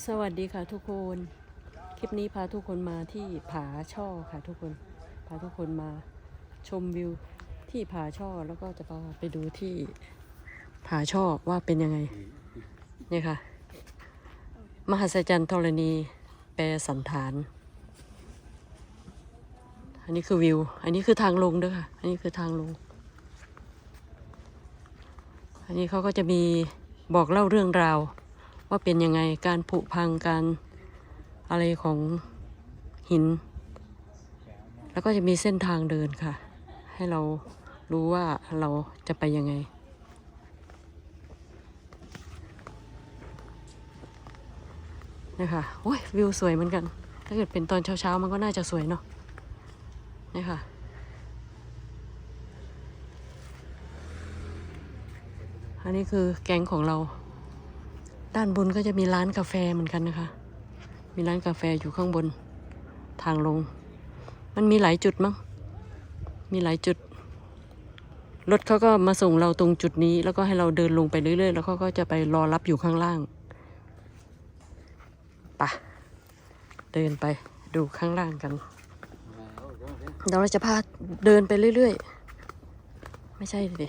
สวัสดีค่ะทุกคน คลิปนี้พาทุกคนมาที่ผาช่อค่ะทุกคน พาทุกคนมาชมวิวที่ผาช่อแล้วก็จะพาไปดูที่ผาช่อว่าเป็นยังไงเนี่ยค่ะ มหัศจรรย์ธรณีแปรสันฐาน อันนี้คือวิว อันนี้คือทางลงด้วยค่ะ อันนี้คือทางลง อันนี้เขาก็จะมีบอกเล่าเรื่องราว ว่าเป็นยังไงการผุพังการอะไรของหิน แล้วก็จะมีเส้นทางเดินค่ะ ให้เรารู้ว่าเราจะไปยังไงนะคะโอ้ยวิวสวยเหมือนกัน ถ้าเกิดเป็นตอนเช้าๆ มันก็น่าจะสวยเนาะนี่ค่ะอันนี้คือแก๊งของเรา ด้านบนก็จะมีร้านกาแฟเหมือนกันนะคะ มีร้านกาแฟอยู่ข้างบนทางลง มันมีหลายจุดมั้ง มีหลายจุด รถเขาก็มาส่งเราตรงจุดนี้ แล้วก็ให้เราเดินลงไปเรื่อยๆ แล้วเขาก็จะไปรอรับอยู่ข้างล่างปะเดินไปดูข้างล่างกัน เดี๋ยวเราจะพาเดินไปเรื่อยๆ ไม่ใช่ดิ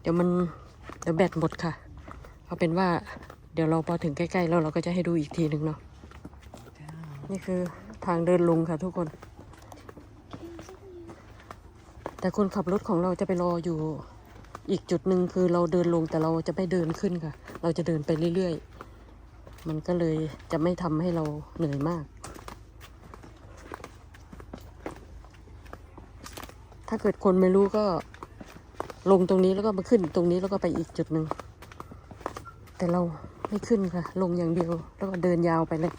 เดี๋ยวมันเดี๋ยวแบตหมดค่ะ เอาเป็นว่าเดี๋ยวเราพอถึงใกล้ๆแล้วเราก็จะให้ดูอีกทีหนึ่งเนาะนี่คือทางเดินลงค่ะทุกคน แต่คนขับรถของเราจะไปรออยู่อีกจุดหนึ่งคือเราเดินลงแต่เราจะไม่เดินขึ้นค่ะ เราจะเดินไปเรื่อยๆ มันก็เลยจะไม่ทำให้เราเหนื่อยมาก ถ้าเกิดคนไม่รู้ก็ลงตรงนี้แล้วก็มาขึ้นตรงนี้แล้วก็ไปอีกจุดหนึ่ง แต่เราไม่ขึ้นค่ะ ลงอย่างเดียวแล้วก็เดินยาวไปเลย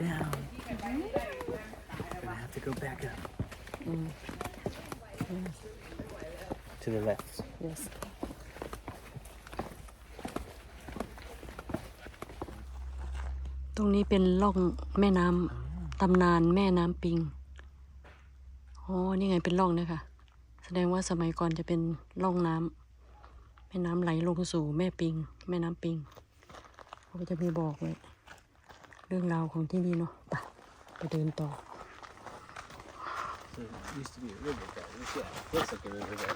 down. Gonna have to go back up. To the left. yes ตรงนี้เป็นล่องแม่น้ำตำนานแม่น้ำปิง อ๋อ นี่ไงเป็นร่องนะคะ แสดงว่าสมัยก่อนจะเป็นร่องน้ำแม่น้ำไหลลงสู่แม่ปิง แม่น้ำปิงเขาก็จะมีบอกไว้ เรื่องราวของที่นี่เนาะไปไปเดินต่อ So it used to be a river bed. Yeah, looks like a river bed.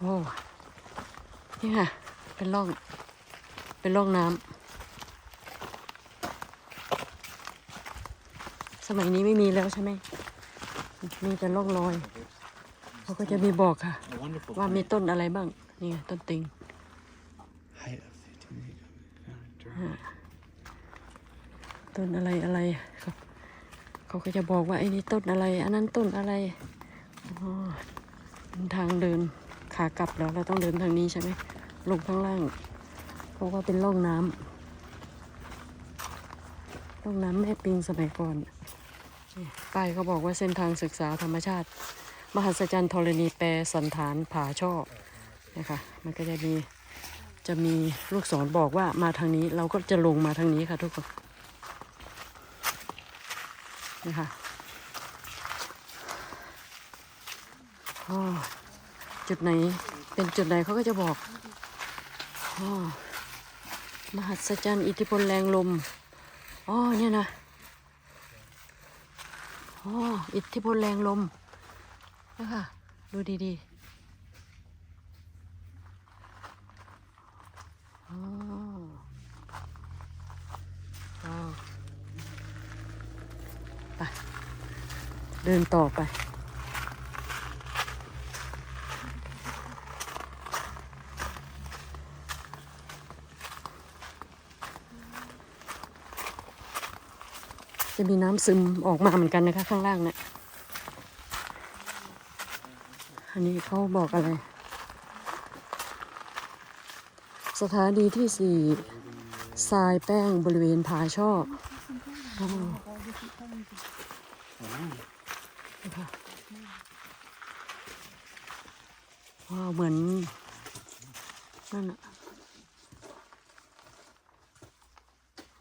โอ้นี่ค่ะ เป็นร่อง เป็นร่องน้ำสมัยนี้ไม่มีแล้วใช่ไหมมีแต่ร่องรอยเขาก็จะมีบอกค่ะ A wonderful ว่ามีต้นอะไรบ้าง นี่ไงต้นติง ต้นอะไรอะไรเขาเขาก็จะบอกว่าไอ้นี่ต้นอะไร อันนั้นต้นอะไรอ๋อเป็นทางเดินขากลับแล้วเราต้องเดินทางนี้ใช่ไหมลงข้างล่าง เพราะว่าเป็นร่องน้ำร่องน้ำแม่ปิงสมัยก่อนนี่ป้ายเขาบอกว่าเส้นทางศึกษาธรรมชาติ มหัศจรรย์ธรณีแปรสันฐานผาช่อนะคะมันก็จะมีจะมีลูกศรบอกว่ามาทางนี้ เราก็จะลงมาทางนี้ค่ะทุกคน นี่ค่ะอ๋อจุดไหนเป็นจุดไหนเขาก็จะบอกอ๋อมหัศจรรย์อิทธิพลแรงลม อ๋อ เนี่ยนะ อ๋อ อิทธิพลแรงลมนะคะดูดีๆอ๋อว้าว เดินต่อไป จะมีน้ำซึมออกมาเหมือนกันนะคะ ข้างล่างเนี่ยอันนี้เขาบอกอะไร สถานีที่สี่ทรายแป้งบริเวณผาช่ออ๋อนี่ค่ะว้าว เหมือนนั่นอะ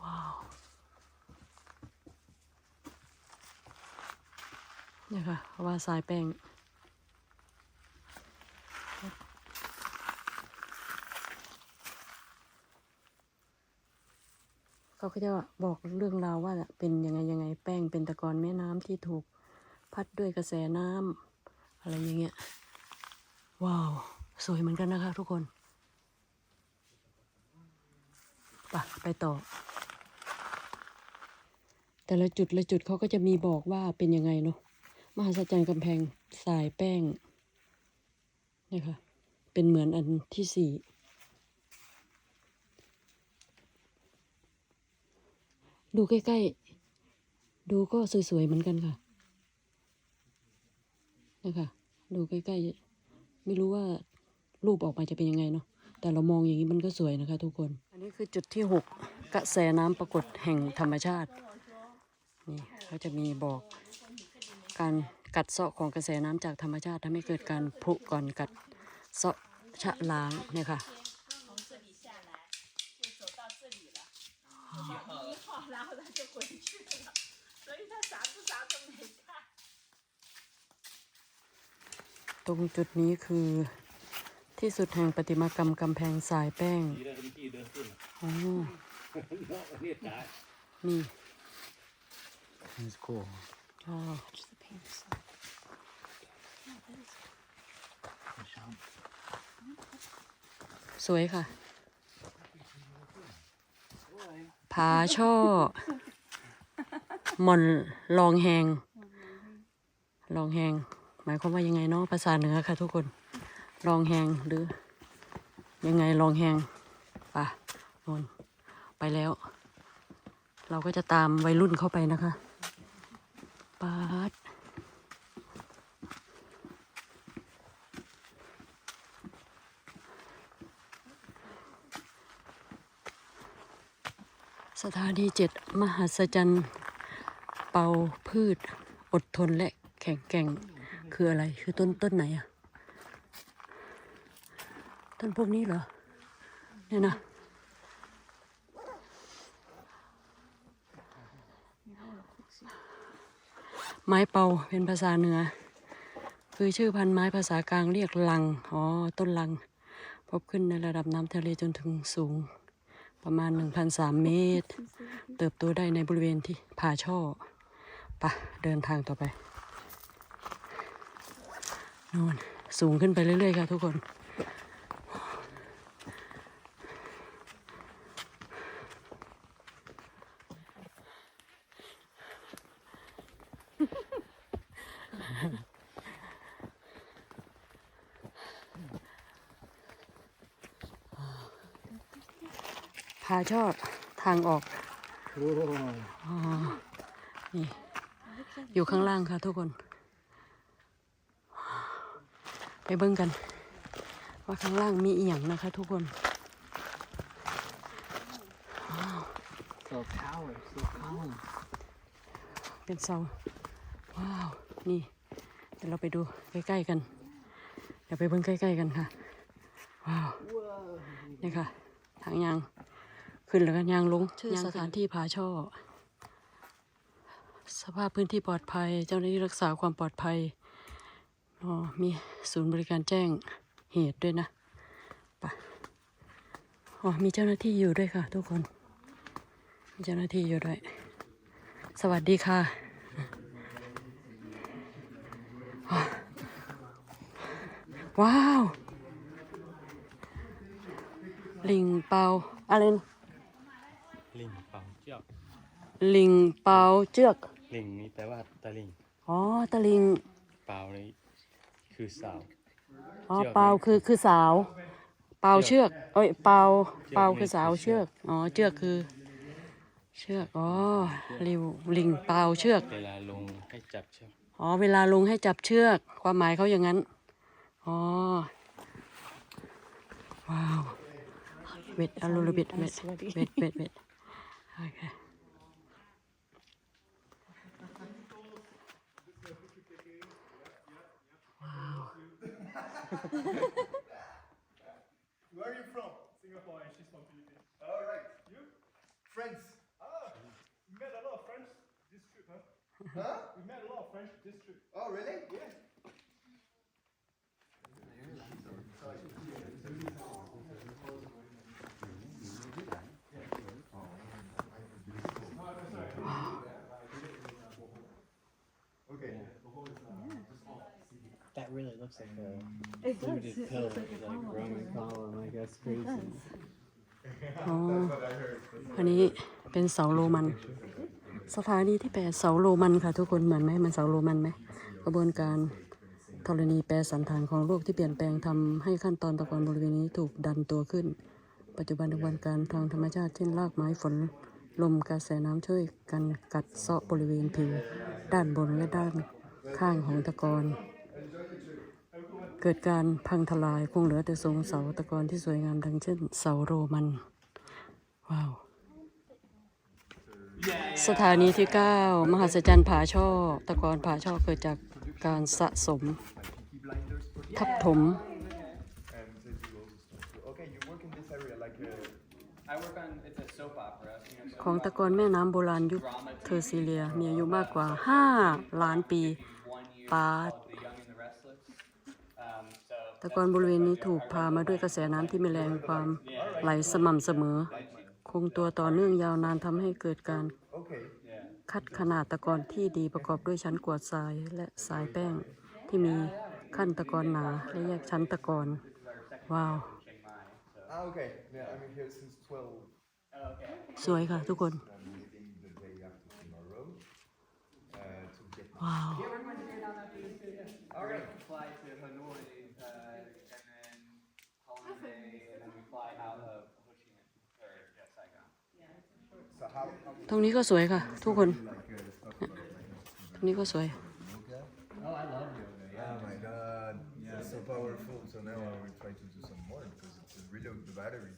ว้าวเนี่ยค่ะว่าทรายแป้งเขาก็จะบอกเรื่องราวว่าเป็นยังไงยังไงแป้งเป็นตะกอนแม่น้ำที่ถูกพัดด้วยกระแสน้ำอะไรอย่างเงี้ย ว้าว สวยเหมือนกันนะคะทุกคนไปะไปต่อ แต่ละจุดละจุดเขาก็จะมีบอกว่าเป็นยังไงเนาะมหัศจรรย์กำแพงสายแป้งนี่ค่ะเป็นเหมือนอันที่สี่ดูใกล้ๆ ดูก็สวยๆเหมือนกันค่ะ นะคะ ดูใกล้ๆ ไม่รู้ว่ารูปออกมาจะเป็นยังไงเนาะ แต่เรามองอย่างนี้มันก็สวยนะคะ ทุกคน อันนี้คือจุดที่หกกระแสน้ำปรากฏแห่งธรรมชาติ นี่เขาจะมีบอกการกัดเซาะของกระแสน้ำจากธรรมชาติทำให้เกิดการผุก่อนกัดเซาะชะล้างเนี่ยค่ะ 然后他就回去了，所以他啥不啥都没 ตรงจุดนี้คือที่สุดแห่งประติมากรรมกำแพงสายแป้งทีละคนที่เดินขึ้นอ๋อเนาะนี่ตายนี่ It's cool อ๋อสวยค่ะ ผาช่อ หม่อนลองแหง ลองแหง หมายความว่ายังไงเนาะภาษาเหนือค่ะทุกคนลองแหงหรือ ยังไงลองแหงป่ะนนไปแล้ว เราก็จะตามวัยรุ่นเข้าไปนะคะปาดสถานีเจ็ดมหัศจรรย์ เป่าพืช อดทนและแข็งแกร่ง คืออะไร คือต้นต้นไหนอะต้นพวกนี้เหรอ เนี่ยนะไม้เป่าเป็นภาษาเหนือ คือชื่อพันธุ์ไม้ภาษากลางเรียกลัง อ๋อ ต้นลัง พบขึ้นในระดับน้ำทะเลจนถึงสูง ประมาณ 1,003 เมตร เติบโตได้ในบริเวณที่ผาช่อปะเดินทางต่อไป นู่นสูงขึ้นไปเรื่อยๆค่ะทุกคนผาช่อทางออกโอ้อ๋อนี่อยู่ข้างล่างค่ะทุกคน ไปเบิ่งกัน ว่าข้างล่างมีอีหยังนะคะ ทุกคน so power so calm เป็นเสาว้าวนี่เดี๋ยวเราไปดูใกล้ๆกันเดี๋ยวไปเบิ่งใกล้ๆกันค่ะว้าวนี่ค่ะ ทางยางขึ้นแล้วก็ยางลงชื่อสถานที่ผาช่อ สภาพพื้นที่ปลอดภัย เจ้าหน้าที่รักษาความปลอดภัย อ๋อ มีศูนย์บริการแจ้งเหตุด้วยนะไปะอ๋อ มีเจ้าหน้าที่อยู่ด้วยค่ะ ทุกคน มีเจ้าหน้าที่อยู่ด้วย สวัสดีค่ะว้าว ลิงเปาอะไรนะลิงเป่าเชือกลิงเปาเจือก ลิงนี่แปลว่าตะลิง อ๋อ ตะลิง เป่านี่ คือสาว อ๋อ เชือก เปาคือคือสาว เปาเชือก เอ้ย เปาเชือกเปาคือนี่สาวคือเชืเชืออกกอ๋อ เชือกคือ เชือก อ๋อ ลิวลิงเปาเชือก เวลาลงให้จับเชือกอ๋อ เวลาลงให้จับเชือก ความหมายเขาอย่างนั้น อ๋อ ว้าว wait a little bit wait wait wait wait okay Where are you from? Singapore, and she's from Philippines. All right. You? Friends. Ah, we met a lot of French this trip, huh? Huh? We met a lot of French this trip. That really looks like a fluted pill, like Roman column. Like that's crazy. อ๋อ อันนี้เป็นเสาโรมัน สถานีที่แปดเสาโรมันค่ะทุกคนเหมือนไหมมันเสาโรมันไหมกระบวนการธรณีแปรสันฐานของโลกที่เปลี่ยนแปลงทำให้ขั้นตอนตะกอนบริเวณนี้ถูกดันตัวขึ้น ปัจจุบันกระบวนการทางธรรมชาติเช่นรากไม้ฝนลมกระแสน้ำช่วยกันกัดเซาะบริเวณผิว ด้านบนและด้านข้างของตะกอน เกิดการพังทลายคงเหลือแต่ทรงเสาตะกอนที่สวยงามดังเช่น เสาโรมัน ว้าว สถานีที่ 9 มหัศจรรย์ผาช่อ ตะกอนผาช่อเกิดจากการสะสม ทับถม ของตะกอนแม่น้ำโบราณยุคเทอร์ซีเลียมีอายุมากกว่า 5 ล้านปีปาด called The Young and the Restless. Um, ตะกอนบริเวณนี้ถูกพามาด้วยกระแสน้ำที่มีแรงความไหลสม่ำเสมอ คงตัวต่อเนื่องยาวนานทำให้เกิดการคัดขนาดตะกอนที่ดีประกอบด้วยชั้นกวดทรายและทรายแป้ง ที่มีขั้นตะกอนหนาและแยกชั้นตะกอนว้าว สวยค่ะทุกคน ว้าว ตรงนี้ก็สวยค่ะ ทุกคน like uh, stuff like ตรงนี้ก็สวย yoga? Oh, I love yoga. Oh my god, it's so powerful. So now I will try to do some more because it's reload the battery.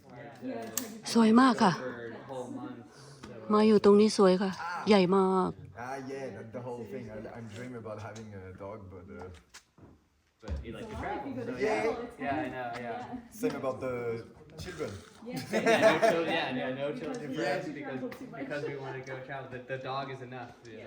สวยมากค่ะ For whole months. So มาอยู่ตรงนี้สวยค่ะ ใหญ่มาก Ah, yeah, that, the whole thing. I, I'm dreaming about having a dog, but uh, But you like to travel. So yeah, yeah, I know. Yeah. same about the children. yeah, no children, yeah, yeah, no children for us because because we want to go travel. The, the dog is enough. You know?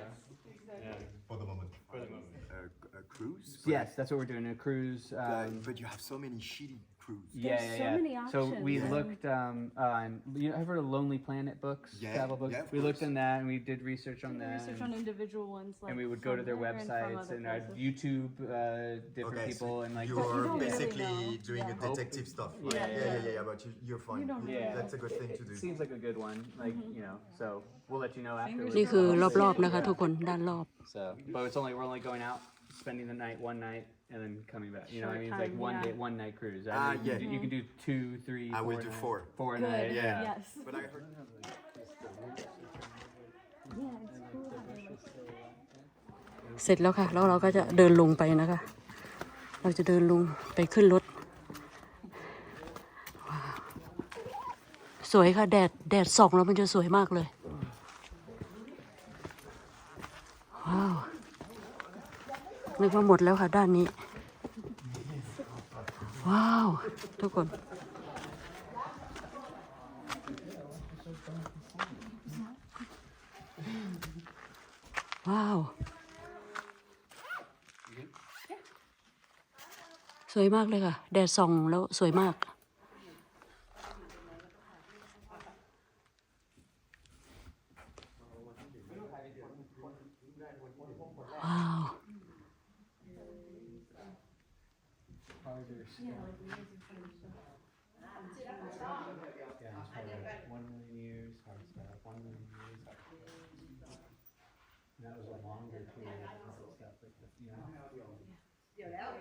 Yeah. For the moment. For the moment. Uh, a cruise? Yes, that's what we're doing. A cruise. Uh, Um, but you have so many shitty cruise. yeah, yeah, so yeah. many so we options. looked um, on. You ever heard of Lonely Planet books? Yeah, Travel books. yeah, of we looked course. in that and we did research on that. Research and- on individual ones, like and we would go to from their there and from websites other and uh, places. YouTube uh, different people and like you You're don't really basically know. doing Yeah. a detective stuff. Yeah, Yeah, yeah, yeah. yeah, yeah, but you, you're fine. You don't really Yeah. That's a good thing it, to do. it seems like a good one like you know so we'll let you know afterwards นี่คือรอบๆนะคะ ทุกคนด้านรอบ so but it's only we're only going out spending the night one night and then coming back you know what I Short mean it's like time, one yeah. day one night cruise I Ah, mean, you, yeah. do- you can do two three I will four do nights. four. four Good. nights Yeah. Yes. But I heard. Yeah, it's cool. how they like เสร็จแล้วค่ะ แล้วเราก็จะเดินลงไปนะคะ เราจะเดินลงไปขึ้นรถว้าวสวยค่ะ แดด แดดส่องแล้วมันจะสวยมากเลย ว้าวนึกว่าหมดแล้วค่ะด้านนี้ ว้าว ทุกคน ว้าว สวยมากเลยค่ะ แดดส่องแล้วสวยมาก ว้าว yeah I'm sorry. One million years hard stuff one million years hard stuff and that was a longer period of hard stuff like the, you know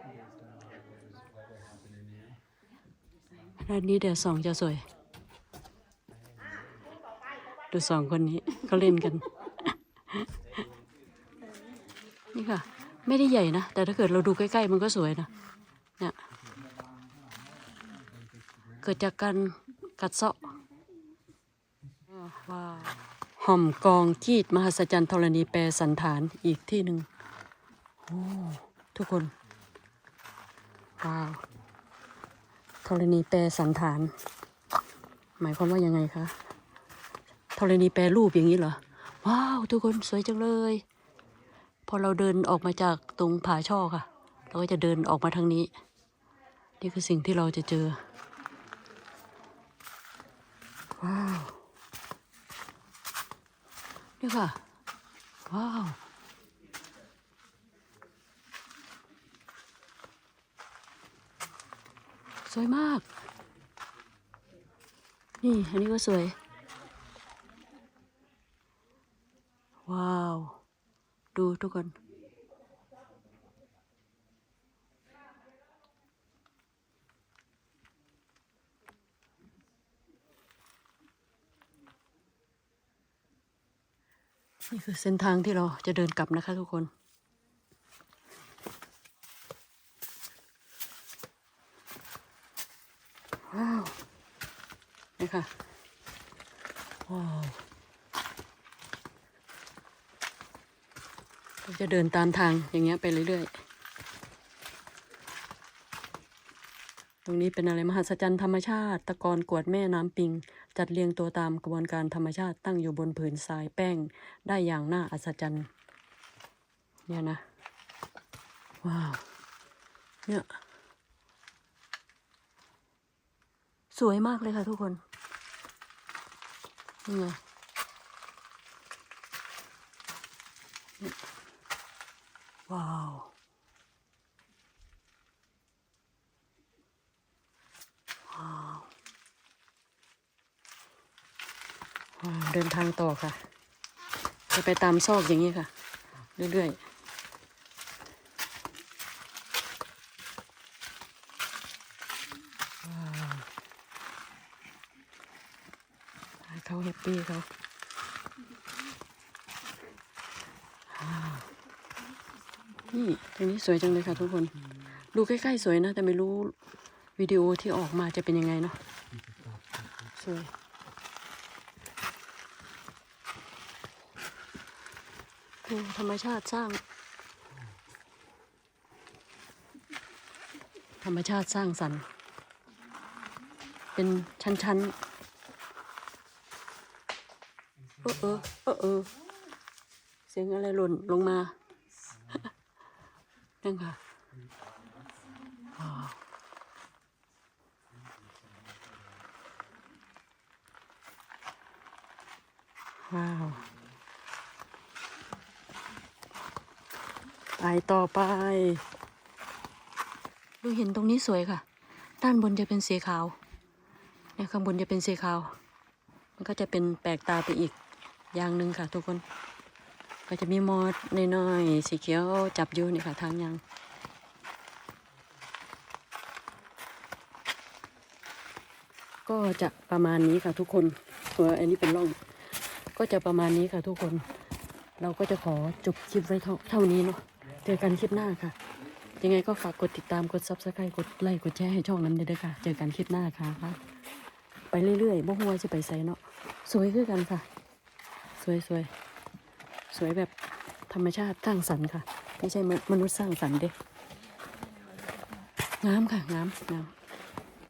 based on what was weather happening there ด้านนี้แดดส่องจะสวย ดูสองคนนี้เขาเล่นกัน นี่ค่ะ ไม่ได้ใหญ่นะ แต่ถ้าเกิดเราดูใกล้ ๆ มันก็สวยนะเนี่ย เกิดจากการกัดเซาะว้าวห่อมกองกีดมหัศจรรย์ธรณีแปรสันฐานอีกที่หนึ่งโอ้ทุกคน ว้าวธรณีแปรสันฐาน หมายความว่ายังไงคะธรณีแปรรูปอย่างนี้เหรอ ว้าว ทุกคนสวยจังเลย พอเราเดินออกมาจากตรงผาช่อค่ะ เราก็จะเดินออกมาทางนี้ นี่คือสิ่งที่เราจะเจอ ว้าว นี่ค่ะ ว้าว สวยมาก นี่ อันนี้ก็สวย ว้าว ดูทุกคน นี่คือเส้นทางที่เราจะเดินกลับนะคะทุกคน ว้าว นี่ค่ะ ว้าวเราจะเดินตามทางอย่างเงี้ยไปเรื่อยๆ รงนี้เป็นอะไรมหัศจรรย์ธรรมชาติ ตะกอนกวดแม่น้ำปิง จัดเรียงตัวตามกระบวนการธรรมชาติตั้งอยู่บนผืนทรายแป้ง ได้อย่างน่าอัศจรรย์ เนี่ยนะ ว้าว เนี่ย สวยมากเลยค่ะทุกคนนี่ไงว้าวว้าว เดินทางต่อค่ะ จะไปตามซอกอย่างนี้ค่ะ เรื่อยๆว้าวให้เขาแฮปปี้เขานี่ตรงนี้สวยจังเลยค่ะทุกคน ดูใกล้ๆสวยนะ แต่ไม่รู้วิดีโอที่ออกมาจะเป็นยังไงเนาะ สวย ธรรมชาติสร้าง ธรรมชาติสร้างสรรค์ เป็นชั้นๆ เออเออเออเออเสียงอะไรหล่นลงมา นั่นค่ะว้าวว้าว ไปต่อไป ดูเห็นตรงนี้สวยค่ะ ด้านบนจะเป็นสีขาวเนี่ยข้างบนจะเป็นสีขาว มันก็จะเป็นแปลกตาไปอีกอย่างหนึ่งค่ะ ทุกคน ก็จะมีมอดน้อยๆสีเขียวจับอยู่นี่ค่ะทางยางก็จะประมาณนี้ค่ะทุกคนตัวอันนี้เป็นร่อง ก็จะประมาณนี้ค่ะทุกคน เราก็จะขอจบคลิปไว้เท่านี้เนาะ เจอกันคลิปหน้าค่ะ ยังไงก็ฝากกดติดตามกด subscribe กดไลค์กดแชร์ให้ช่องนั้นด้วยค่ะ เจอกันคลิปหน้าค่ะ ไปเรื่อยๆบ่หัวจะไปใส่เนาะสวยคือกันค่ะ สวยสวยสวยแบบธรรมชาติสร้างสรรค์ค่ะ ไม่ใช่มนุษย์สร้างสรรค์เด้งามค่ะงามงาม